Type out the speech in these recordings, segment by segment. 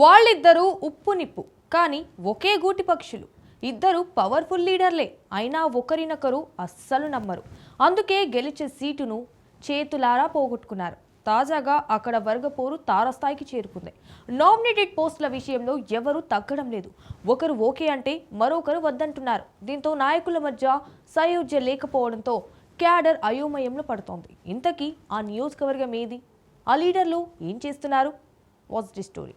వాళ్ళిద్దరూ ఉప్పు నిప్పు కానీ ఒకే గూటి పక్షులు. ఇద్దరు పవర్ఫుల్ లీడర్లే అయినా ఒకరినొకరు అస్సలు నమ్మరు. అందుకే గెలిచే సీటును చేతులారా పోగొట్టుకున్నారు. తాజాగా అక్కడ వర్గపోరు తారస్థాయికి చేరుకుంది. నామినేటెడ్ పోస్టుల విషయంలో ఎవరూ తగ్గడం లేదు. ఒకరు ఓకే అంటే మరొకరు వద్దంటున్నారు. దీంతో నాయకుల మధ్య సయోధ్య లేకపోవడంతో క్యాడర్ అయోమయంలో పడుతోంది. ఇంతకీ ఆ నియోజకవర్గం ఏది? ఆ లీడర్లు ఏం చేస్తున్నారు? వాజ్ ది స్టోరీ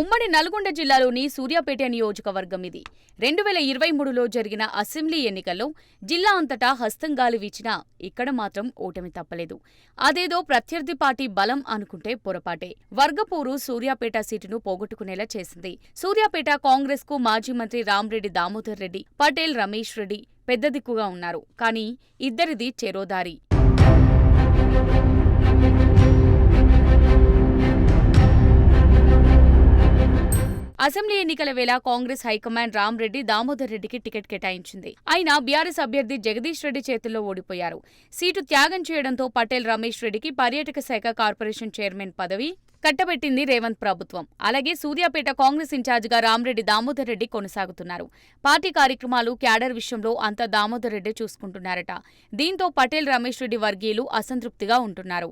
ఉమ్మడి నల్గొండ జిల్లాలోని సూర్యాపేట నియోజకవర్గం ఇది. రెండు వేల ఇరవై మూడులో జరిగిన అసెంబ్లీ ఎన్నికల్లో జిల్లా అంతటా హస్తంగాలు వీచినా ఇక్కడ మాత్రం ఓటమి తప్పలేదు. అదేదో ప్రత్యర్థి పార్టీ బలం అనుకుంటే పొరపాటే. వర్గపూరు సూర్యాపేట సీటును పోగొట్టుకునేలా చేసింది. సూర్యాపేట కాంగ్రెస్కు మాజీ మంత్రి రామ్రెడ్డి దామోదర్ రెడ్డి పటేల్ రమేష్ రెడ్డి పెద్ద దిక్కుగా ఉన్నారు. కానీ ఇద్దరిది చెరోదారి. అసెంబ్లీ ఎన్నికల వేళ కాంగ్రెస్ హైకమాండ్ రామ్రెడ్డి దామోదర్ రెడ్డికి టికెట్ కేటాయించింది. అయినా బీఆర్ఎస్ అభ్యర్థి జగదీష్ రెడ్డి చేతుల్లో ఓడిపోయారు. సీటు త్యాగం చేయడంతో పటేల్ రమేష్ రెడ్డికి పర్యాటక శాఖ కార్పొరేషన్ చైర్మన్ పదవి కట్టబెట్టింది రేవంత్ ప్రభుత్వం. అలాగే సూర్యాపేట కాంగ్రెస్ ఇన్ఛార్జిగా రామ్రెడ్డి దామోదర్ రెడ్డి కొనసాగుతున్నారు. పార్టీ కార్యక్రమాలు క్యాడర్ విషయంలో అంతా దామోదర్ రెడ్డి చూసుకుంటున్నారట. దీంతో పటేల్ రమేష్ రెడ్డి వర్గీయులు అసంతృప్తిగా ఉంటున్నారు.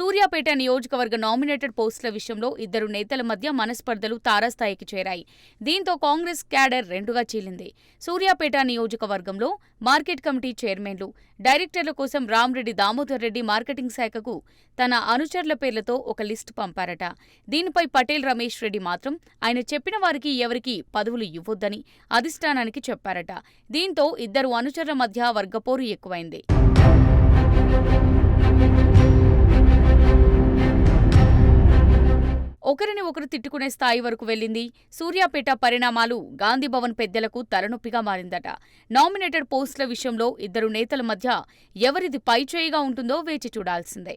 సూర్యాపేట నియోజకవర్గ నామినేటెడ్ పోస్టుల విషయంలో ఇద్దరు నేతల మధ్య మనస్పర్ధలు తారాస్థాయికి చేరాయి. దీంతో కాంగ్రెస్ క్యాడర్ రెండుగా చీలింది. సూర్యాపేట నియోజకవర్గంలో మార్కెట్ కమిటీ చైర్మన్లు డైరెక్టర్ల కోసం రామ్రెడ్డి దామోదర్ రెడ్డి మార్కెటింగ్ శాఖకు తన అనుచరుల పేర్లతో ఒక లిస్టు పంపారట. దీనిపై పటేల్ రమేష్ రెడ్డి మాత్రం ఆయన చెప్పిన వారికి ఎవరికి పదవులు ఇవ్వొద్దని అధిష్టానానికి చెప్పారట. దీంతో ఇద్దరు అనుచరుల మధ్య వర్గపోరు ఎక్కువైంది. ఒకరిని ఒకరు తిట్టుకునే స్థాయి వరకు వెళ్ళింది. సూర్యాపేట పరిణామాలు గాంధీభవన్ పెద్దలకు తలనొప్పిగా మారిందట. నామినేటెడ్ పోస్టుల విషయంలో ఇద్దరు నేతల మధ్య ఎవరిది పైచేయిగా ఉంటుందో వేచి చూడాల్సిందే.